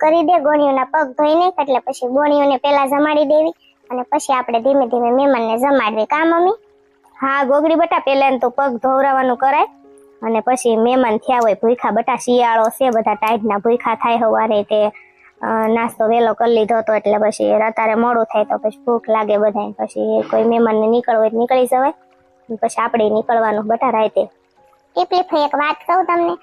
કરી દે ગોળીઓના પગ ધોઈ નાખ, એટલે પછી ગોળીઓને પહેલા જમાડી દેવી અને પછી આપણે ધીમે ધીમે મહેમાનને જમાડવી. કા, મમ્મી? હા, ગોગડી બટા, પહેલા તો પગ ધોવરાવાનું કરાય અને પછી મહેમાન થયા હોય ભૂખા બટા, શિયાળો છે, બધા ટાઈટના ભૂખા થાય હવારે તે નાસ્તો વેલો કરી લીધો હતો એટલે પછી રાતારે મોડું થાય તો પછી ભૂખ લાગે બધાને. પછી કોઈ મહેમાનને નીકળવું હોય નીકળી જવાય પછી આપણે નીકળવાનું બટા રાતે. ટીપલી ફઈ એક વાત કહું તમને?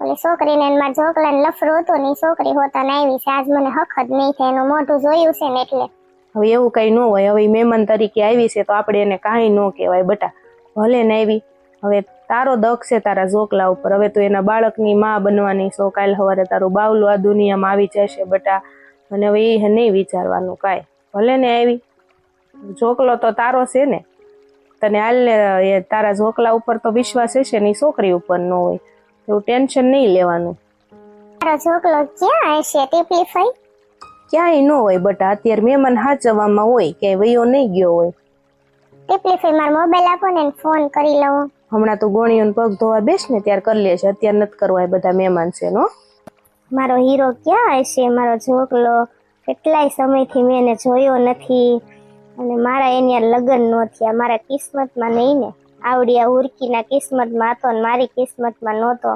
ઓલી છોકરીને ને મારા છોકરાને લફરો હતો ને છોકરી હોતા ને આવી છે. આજ મને જ નહીં થાય, એનું મોઢું જોયું છે ને એટલે. હવે એવું કઈ ન હોય, હવે મહેમાન તરીકે આવી છે તો આપણે એને કાંઈ ન કહેવાય બટા. ભલે ને આવી હવે તારો દક છે તારા ઝોકલા ઉપર. હવે તું એના બાળકની માં બનવાની છો, કાલ સવારે તારું બાવલું આ દુનિયામાં આવી જશે બટા. અને હવે એ નહીં વિચારવાનું કાંઈ. ભલે ને આવી ઝોકલો તો તારો છે ને. તને હાલને એ તારા ઝોકલા ઉપર તો વિશ્વાસ હશે ને છોકરી ઉપર ન હોય. એવું ટેન્શન નહીં લેવાનું. મારો છોકરો ક્યાં હશે ફઈ? ક્યાંય ન હોય બટા અત્યારે મહેમાન હાચવવામાં હોય કે વયો નહીં ગયો હોય. ટીપલી ફઈ મારો મોબાઈલ આપો ને ફોન કરી લઉં. હમણાં તું ગોળીઓને પગ ધોવા બેસ ને ત્યારે કરી લેશે અત્યારે નથી કરવા બધા મહેમાન છે નો મારો હીરો ક્યાં હશે મારો છોકલો કેટલાય સમયથી મેં એને જોયો નથી. અને મારા એની લગ્ન ન થયા મારા કિસ્મતમાં નહીં ને. આવડી આ ઉર્કીના કિસ્મતમાં હતો ને મારી કિસ્મતમાં નહોતો.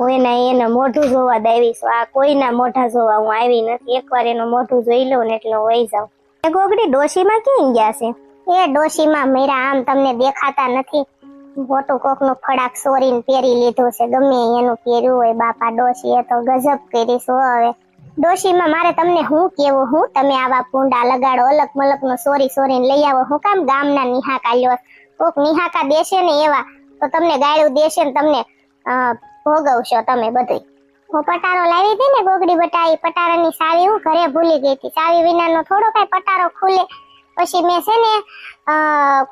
હું એના એને મોઢું જોવા જ આ કોઈના મોઢા જોવા હું આવી નથી. એકવાર એનું મોઢું જોઈ લઉં ને એટલે વહી જાઉં. એ ગોગડી ડોશીમાં ક્યાં ગયા છે? એ ડોશીમાં મેરા આમ તમને દેખાતા નથી. મોટું કોકનો ફડાક સોરીને પહેરી લીધું છે. ગમે એનું પહેર્યું હોય બાપા ડોશી એ તો ગજબ કરીશું હવે. ડોશીમાં મારે તમને હું કેવું? હું? તમે આવા પૂંડા લગાડો અલગ મલકનું સોરી સોરીને લઈ આવો. હું કામ ગામના નિહાક લ્યો કોક નિહાકા દેશે ને એવા, તો તમને ગાળું દેશે ને તમને ભોગવશો તમે બધું હું પટારો લાવી હતી ને ગોગડી બટાઈ, પટારાની સાવી હું ઘરે ભૂલી ગઈ હતી. સાવી વિનાનો થોડો કાંઈ પટારો ખુલે. પછી મેં છે ને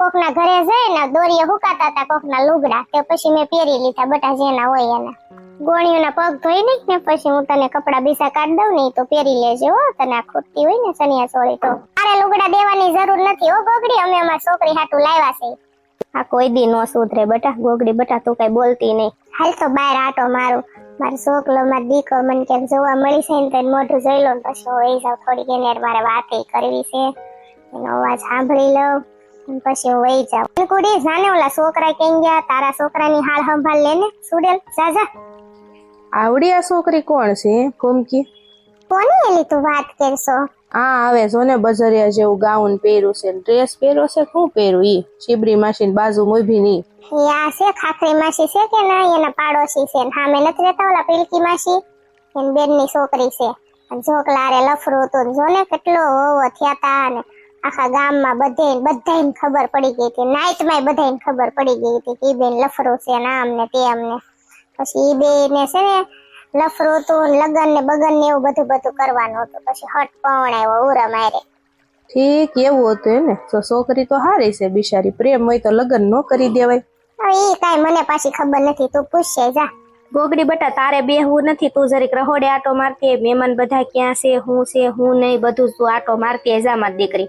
કોકના ઘરે જઈને દોરીએ હુકાતા હતા કોકના લુગડા. તે પછી મેં પહેરી લીધા બટા જેના હોય એના. ગોળીઓના પગ ધોઈ નાખ ને પછી હું તને કપડા બીજા કાઢ દઉં ને તો પહેરી લેજે હો. તને આ ખૂટતી હોય ને સનિયા સોળી તો. મારે લુગડા દેવાની જરૂર નથી હો ગોગડી. અમે અમારી છોકરી હાટું લાવ્યા છે. આ કોઈ દી નો સુધરે. બટા ગોગડી બટા તું કઈ બોલતી નહીં. હાલ તો બહાર આટો મારું. મારો છોકલો મારો દીકરો મને કેમ જોવા મળી છે ને તને મોઢું જોઈ લઉં ને પછી હું વહી જાઉં. થોડીક એને મારે વાતે કરવી છે. એનો અવાજ સાંભળી લઉં અને પછી હું વહી જાઉં. કુડી જાને ઓલા છોકરા કેમ ગયા? તારા છોકરાની હાલ સંભાળ લે ને સુડેલ. જા જા. આવડી આ છોકરી કોણ છે? હે? ફૂમકી કોની એલી તું વાત કરશો? આ આવે જો ને બજરિયા જેવું ગાઉન પહેર્યું છે ડ્રેસ પહેર્યો છે? શું પહેર્યું ઈ? શિબરી માસી બાજુ મોભી ની યા છે ખાખરી માસી છે કે ના? એના પાડોશી છે સામે નથી રહેતા ઓલા પિલકી માસી? એની બેનની છોકરી છે. અને જોકલારે લફરું હતું ને જો ને કેટલો હોવો થયા તા ને આખા ગામમાં બધે બધાને ખબર પડી ગઈ હતી. નાઈટમાં બધાને ખબર પડી ગઈ હતી કે બેન લફરું છે ને આમ ને તે અમને પછી એ બે ને છે ને લફરું હતું લગન ને બગન ને એવું બધું બધું કરવાનું હતું. પછી હટ પવણાવ્યો ઉરા મારે ઠીક એવું હતું એને તો છોકરી તો હારી છે બિચારી. પ્રેમ હોય તો લગન ન કરી દેવાય. હવે ઈ કાંઈ મને પાછી ખબર નથી. તું પૂછશે જા. ગોગડી બટા તારે બેહવું નથી. તું જરીક રહોડે આટો મારતી મહેમાન બધા ક્યાં છે હું છે હું નહીં બધું તું આટો મારતી જા મારી દીકરી.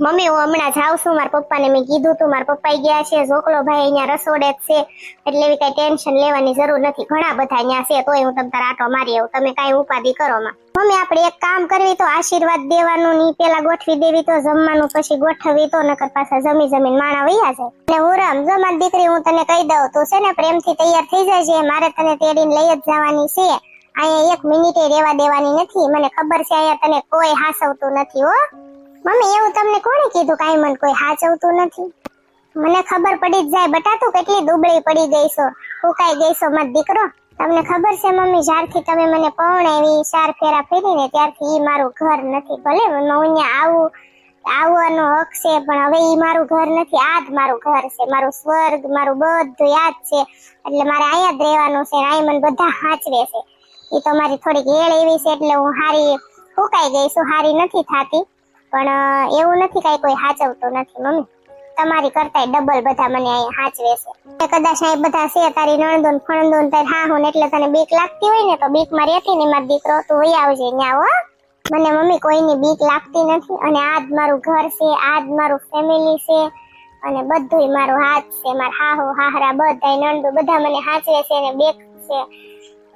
મમ્મી, હું હમણાં જાઉં છું. મારા પપ્પાને મેં કીધું તું, મારા પપ્પા ગયા છે. ઝોકલો ભાઈ અહીંયા રસોડે જ છે. એટલે એવી કઈ ટેન્શન લેવાની જરૂર નથી. ઘણા બધા અહીંયા છે, તોય હું તમ તારા આટો મારી આવું. તમે કાંઈ ઉપાધિ કરો મમ્મી, આપણે એક કામ કરવી તો આશીર્વાદ દેવાનું ની પેલા ગોઠવી દેવી તો જમવાનું, પછી ગોઠવી તો, નકર પાછા જમી જમીન માણા વૈયા છે ને હું રમ, જો મારી દીકરી હું તને કહી દઉં, તું છે ને પ્રેમથી તૈયાર થઈ જાય મારે તને તેડીને લઈ જ જવાની છે. અહીંયા એક મિનિટે રેવા દેવાની નથી. મને ખબર છે, અહીંયા તને કોઈ હાસવતું નથી, હો. મમ્મી, એવું તમને કોણે કીધું કાઈ મન કોઈ હાચવતું નથી? મને ખબર પડી જ જાય, બટા તું કેટલી દુબળી પડી ગઈ છો? ફૂકાઈ ગઈ છો મત દીકરો? તમને ખબર છે મમ્મી, જ્યારથી તમે મને પરણાવી ચાર ફેરા ફેરીને, ત્યારથી ઈ મારું ઘર નથી. ભલે હું અહીંયા આવું, આવવાનો હક છે, પણ હવે ઈ મારું ઘર નથી. આ જ મારું ઘર છે. મારું સ્વર્ગ, મારું બધું યાદ છે. એટલે મારે અહીંયા જ રહેવાનું છે આય મને બધા હાચવે છે. એ તો મારી થોડીક એળ એવી છે, એટલે હું હારી ફૂંકાઈ ગઈ છું, હારી નથી થાતી. પણ એવું નથી કઈ કોઈ હાચવતો નથી, મમ્મી. તમારી કરતાય ડબલ બધા મને અહીંયા હાચવે છે. કદાચ અહીં બધા છે, તારી નણંદો ને ફણંદો ને તારી હાહુ ને એટલે તને બીક લાગતી હોય ને, તો બીકમાં રહેતી ને મારો દીકરો તું વહી આવજે ન્યા મને મમ્મી કોઈની બીક લાગતી નથી, અને આ મારું ઘર છે આ મારું ફેમિલી છે, અને બધુંય મારું હાથ છે, મારા હાહુ, હાહરા બધા નણંદો બધા મને હાચવે છે ને, બેક છે.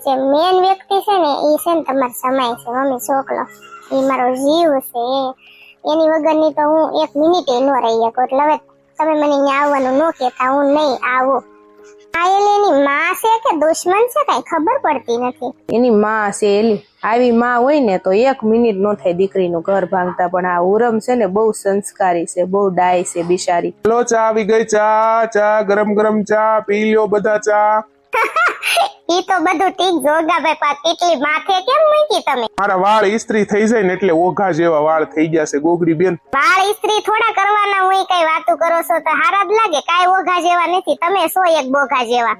જે મેન વ્યક્તિ છે ને એ છે ને તમારો સમય છે, મમ્મી છોકલો એ મારો જીવ છે એની વગરની તો હું એક મિનિટે ન રહી શકું. એટલે હવે તમે મને અહીંયા આવવાનું ન કહેતા હું નહીં આવું. આયલ એની માં છે કે દુશ્મન છે કઈ ખબર પડતી નથી? એની માં છે એલી. આવી માં હોય ને તો એક મિનિટ નો થાય દીકરીનું ઘર ભાંગતા પણ આ ઉરમ છે ને બહુ સંસ્કારી છે બહુ ડાય છે બિચારી. લો ચા આવી ગઈ ચા ચા ગરમ ગરમ ચા પી લ્યો બધા ચા. ઈ તો બધું ઠીક જોગાભાઈ પા કેટલી માથે કેમ મૂકી તમે? મારા વાળ ઇસ્ત્રી થઈ જાય ને એટલે ઓઘા જેવા વાળ થઈ ગયા છે બેન. વાળ ઇસ્ત્રી થોડા કરવાના હોય કઈ વાતો કરો છો તો હારા જ લાગે કાઈ ઓઘા જેવા નથી તમે સો એક બોઘા જેવા.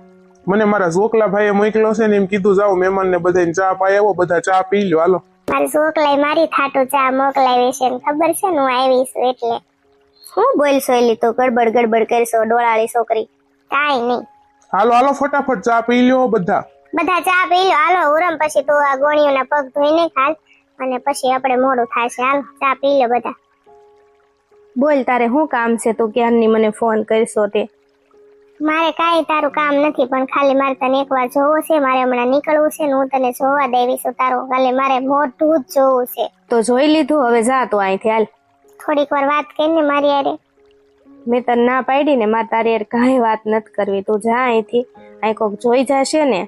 મને મારા ઝોકલા ભાઈએ મોકલ્યો છે ને એમ કીધું જાઓ મહેમાન ને બધાને ચા પાય આવો બધા ચા પી લ્યો હાલો. મારી છોકલાઈ મારી થાટું ચા મોકલાવી છે ને ખબર છે ને હું આવી છું એટલે. શું બોલશો એલી તો ગડબડ ગડબડ કરશો ડોળાળી છોકરી. કાઈ નહીં. હાલો હાલો ફટાફટ ચા પી લ્યો બધા. બધા ચા પી લ્યો. હાલો ઉરમ પછી તું આ ગોણીઓના પગ ધોઈને ખાલ અને પછી આપણે મોડું થાશે. હાલો ચા પી લ્યો બધા. બોલ તારે શું કામ છે? તું ક્યારની મને ફોન કરશો તે? મારે કાંઈ તારું કામ નથી પણ ખાલી મારે તને એકવાર જોવું છે. મારે હમણાં નીકળવું છે ને હું તને જોવા દેવી છું તારું. ખાલી મારે મોઢું જ જોવું છે. તો જોઈ લીધું હવે જા તું અહીંથી હાલ. થોડીક વાર વાત કરીને મારી યારે મેં તને ના પાડી ને મારે તારી યાર કાંઈ વાત નથી કરવી. તું જા અહીંથી. અહીં કોઈક જોઈ જશે ને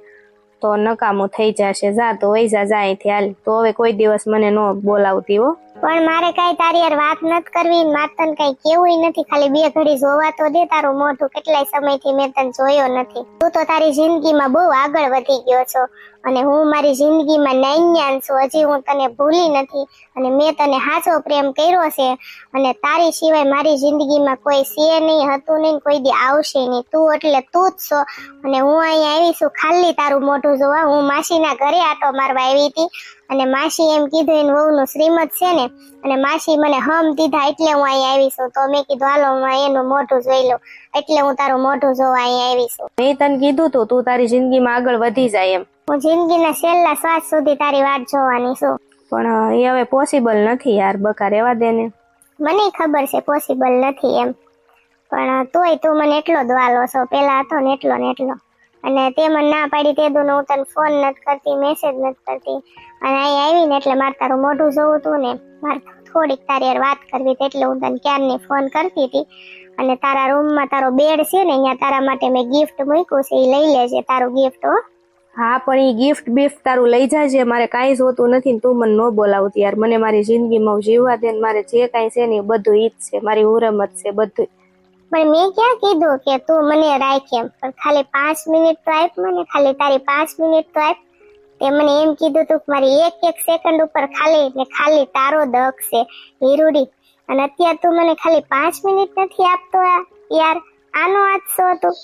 તો નકામું થઈ જશે. જા તો વહી જા જા અહીંથી હાલ. તો હવે કોઈ દિવસ મને ન બોલાવતી હો. પણ મારે કાંઈ તારી યાર વાત નથી કરવી. મારે તને કાંઈ કેવું નથી. ખાલી બે ઘડી જોવા તો દે તારું મોઢું. કેટલાય સમયથી મેં તને જોયો નથી. તું તો તારી જિંદગીમાં બહુ આગળ વધી ગયો છો. અને હું મારી જિંદગીમાં નૈન્યાન છું. હજી હું તને ભૂલી નથી અને મેં તને સાચો પ્રેમ કર્યો છે અને તારી સિવાય મારી જિંદગીમાં કોઈ છે નહીં, હતું નહીં, કોઈ દી આવશે નહીં. તું એટલે તું જ છો. અને હું અહીંયા આવી છું ખાલી તારું મોઢું જોવા. હું માસીના ઘરે આટો મારવા આવી હતી અને માસી એમ કીધું, એનું વહુનું શ્રીમત છે ને. અને માસી મને હમ દીધા એટલે હું અહીંયા આવી છું. તો મેં કીધું, હાલો, હું એનું મોઢું જોઈ લઉં. એટલે હું તારું મોઢું જોવા અહીંયા આવી છું. મેં તને કીધું તું તું તારી જિંદગીમાં આગળ વધી જાય એમ. હું જિંદગીના છેલ્લા શ્વાસ સુધી તારી વાટ જોવાની છું. પણ એ હવે પોસિબલ નથી યાર બકા રેવા દે ને. મને ખબર છે પોસિબલ નથી એમ. પણ તોય તું મને એટલો દ્વાલો છો. પેલા હતો ને એટલો ને એટલો. અને તે મને ના પાડી તે દુનો હું તને ફોન નથી કરતી મેસેજ નથી કરતી. અને અહીં આવીને એટલે મારે તારું મોઢું જોવું તું ને. મારે થોડીક તારી યાર વાત કરવી હતી એટલે હું તને ક્યારની ફોન કરતી હતી. અને તારા રૂમમાં તારો બેડ છે ને અહીંયા તારા માટે મેં ગિફ્ટ મૂક્યું છે એ લઈ લેજે તારું ગિફ્ટ હો. હા, પણ એ ગિફ્ટ બિફ્ટ તારું લઈ જાજે, મારે કાંઈ જોતું નથી તું મને ન બોલાવતી યાર. મને મારી જિંદગીમાં જીવવા દે મારે જે કાંઈ છે ને એ બધું ઈ જ છે. મારી ઉરમત છે બધું. પણ મેં ક્યાં કીધું કે તું મને રાખ એમ? પણ ખાલી પાંચ મિનિટ તો આપ મને, ખાલી તારી પાંચ મિનિટ તો આપ. તે મને એમ કીધું તું કે મારી એક એક સેકન્ડ ઉપર ખાલી ને ખાલી તારો દક છે, હીરુડી. અને અત્યારે તું મને ખાલી પાંચ મિનિટ નથી આપતો યાર. આનો આજ શું તું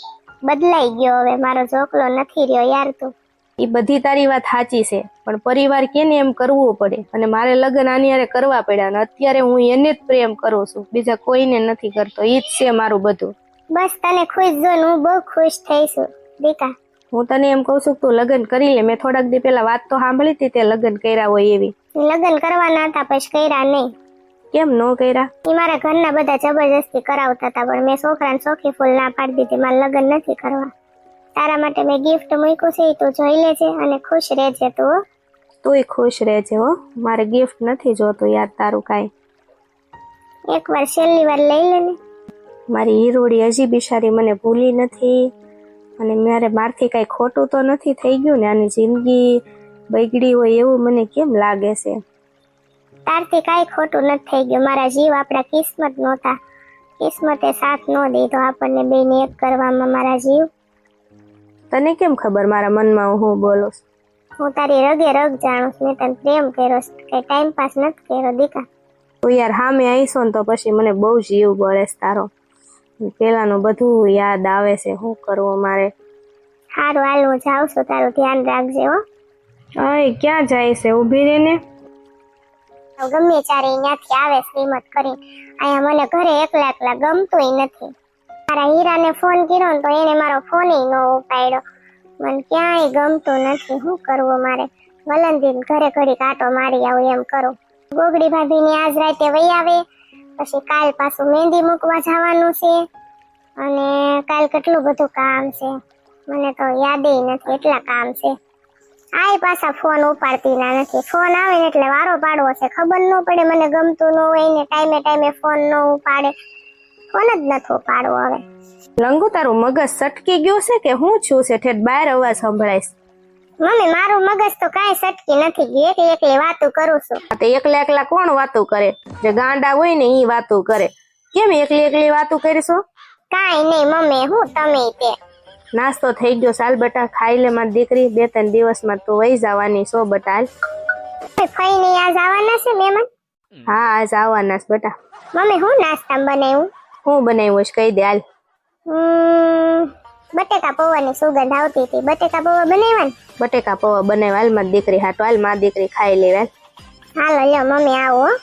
બદલાઈ ગયો હવે મારો ઝોકલો નથી રહ્યો યાર તું. એ બધી તારી વાત સાચી છે પણ પરિવાર કેને એમ કરવું પડે? અને મારે લગ્ન આની હારે કરવા પડ્યા અને અત્યારે હું એને જ પ્રેમ કરું છું બીજા કોઈને નથી કરતો ઈ જ છે મારું બધું. બસ તને ખુશ જોઈને હું બહુ ખુશ થઈશું દીકા. હું તને એમ કહું છું તું લગ્ન કરી લે મેં થોડાક દી પહેલા વાત તો સાંભળી હતી તે લગ્ન કર્યા હોય એવી. લગ્ન કરવાના હતા પછી કર્યા નહીં. કેમ નો કર્યા? એ મારા ઘરના બધા જબરજસ્તી કરાવતા હતા પણ મેં છોકરાને સોખી ફૂલ ના પાડી દીધી મારે લગ્ન નથી કરવા. તારા માટે મેં ગિફ્ટ મૂક્યું છે એ તું જોઈ લેજે અને ખુશ રહેજે તું તુંય ખુશ રહેજે હો. મારે ગિફ્ટ નથી જોતું યાર તારું કાંઈ. એકવાર છેલ્લી વાર લઈ લે ને. મારી હીરોડી હજી બિચારી મને ભૂલી નથી. અને મારે મારથી કાંઈ ખોટું તો નથી થઈ ગયું ને આની જિંદગી બગડી હોય એવું મને કેમ લાગે છે? તારથી કાંઈ ખોટું નથી થઈ ગયું. મારા જીવ આપણા કિસ્મત નહોતા. કિસ્મતે સાથ ન દીધો આપણને બેને એક કરવામાં મારા જીવ. તને કેમ ખબર મારા મનમાં હું બોલું હું તારી રગે રગ જાણું છું મેં તને પ્રેમ કર્યો કે ટાઈમ પાસ નથી કર્યો દીકા તું યાર હામે આવીશો ને તો પછી મને બહુ જીવ બળે તારો. પેલાનું બધું યાદ આવે છે શું કરવું મારે સારું હાલ હું જાઉં છું તારું ધ્યાન રાખજે હો. ક્યાં જાય છે ઊભી રહીને ગમે ત્યારે ત્યાંથી આવે શ્રીમત કરી અહીંયા મને ઘરે એકલા એકલા ગમતુંય નથી. મારા હીરાને ફોન કર્યો ને તો એને મારો ફોન ન ઉપાડ્યો. મને ક્યાંય ગમતું નથી. શું કરવું મારે? વલંદીન ઘરે ઘડી કાંટો મારી આવું એમ કરું. ગોગડી ભાભીની આજ રાતે વહી આવે. પછી કાલ પાછું મહેંદી મૂકવા જવાનું છે. અને કાલ કેટલું બધું કામ છે. મને તો યાદેય નથી. એટલા કામ છે. આય પાછા ફોન ઉપાડતી ના નથી. ફોન આવે ને એટલે વારો પાડવો છે. ખબર ન પડે મને ગમતું ન હોય ને ટાઈમે ટાઈમે ફોન ન ઉપાડે. ફોન જ નથી ઉપાડવો હવે. લંગુ તારું મગજ સટકી ગયું છે કે હું છું છે ઠેઠ બહાર અવાજ સંભળાઈશ મમ્મી મારું મગજ તો કાંઈ સટકી નથી એક એકલી એકલી વાતું કરું છું. તો એકલા એકલા કોણ વાતું કરે? જે ગાંડા હોય ને એ વાતું કરે. કેમ એકલી એકલી વાતો કરીશું? કાંઈ નહીં મમ્મી હું તમે તે. નાસ્તો થઈ ગયો. સાલ બટા ખાઈ લે મારી દીકરી. બે ત્રણ દિવસમાં તું વહી જવાની સો બટા હાલ. ફઈ ને આજ આવવાના છે મહેમાન? હા આજ આવવાના છે બટા. મમ્મી હું નાસ્તા બનાવ્યું હું બનાવ્યું છે કહી દે હાલ. બટેકા પૌવાની સુગંધ આવતી હતી. બટેકા પૌવા બનાવ્યા બટેકા પૌવા બનાવ્યા હાલ મારી દીકરી હાટો હાલ મારી દીકરી ખાઈ લેવા હાલ. લ્યો મમ્મી આવો હો.